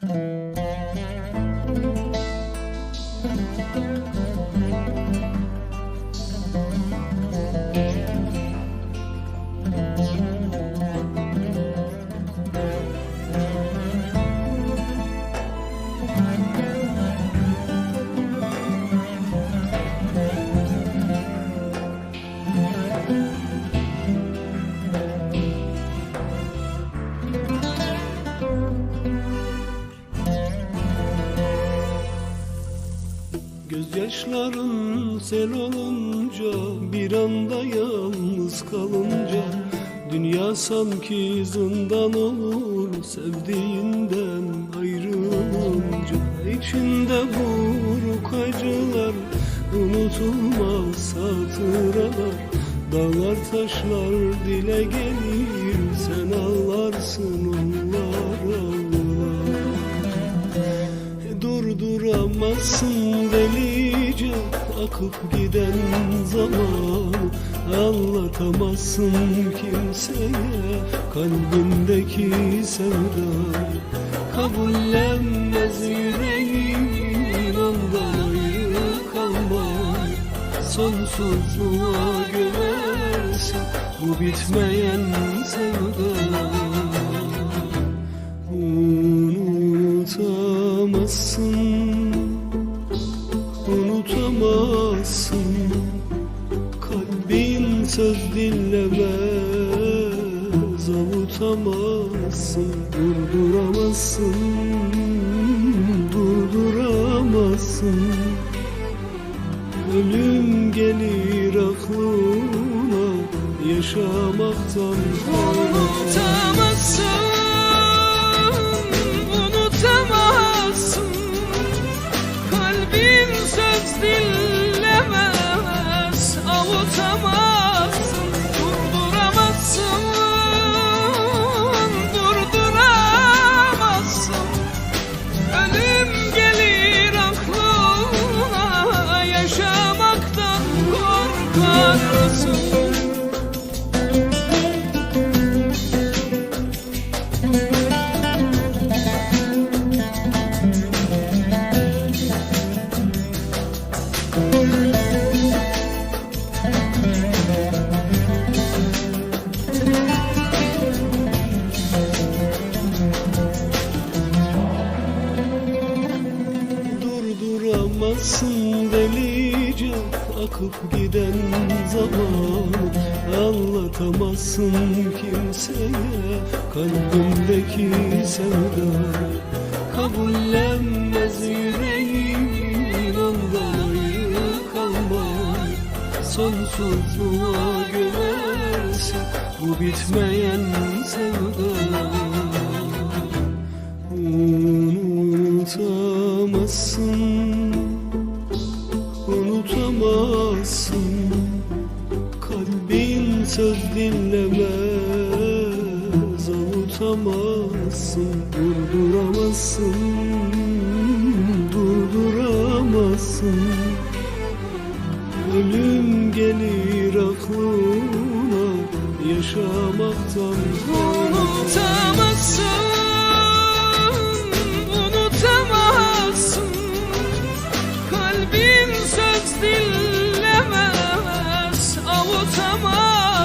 Mm-hmm. Gözyaşların sel olunca bir anda yalnız kalınca Dünya sanki zindan olur sevdiğinden ayrılınca. İçinde buruk acılar unutulmaz hatıralar. Dağlar taşlar dile gelir sen ağlarsın onlar ağlar Durduramazsın delice akıp giden zaman Anlatamazsın kimseye. Kalbindeki sevdayı Kabullenmez yüreğin ondan ayrı kalmayı Sonsuzluğa gömersin bu bitmeyen sevda Unutamazsın Kalbin söz dinlemez Avutamazsın Durduramazsın Durduramazsın. Ölüm gelir aklına Yaşamaktan Unutamazsın, unutamazsın. Kalbin söz dinlemez, Durduramazsın delice akıp giden zaman. Anlatamazsın kimseye kalbindeki sevda. Kabullenmez yüreğin ondan ayrı kalmayı Sonsuzluğa gömersin bu bitmeyen sevda. Unutamazsın Unutamazsın Kalbin söz dinlemez. Avutamazsın Durduramazsın Durduramazsın. Ölüm gelir aklına Yaşamaktan Unutamazsın aman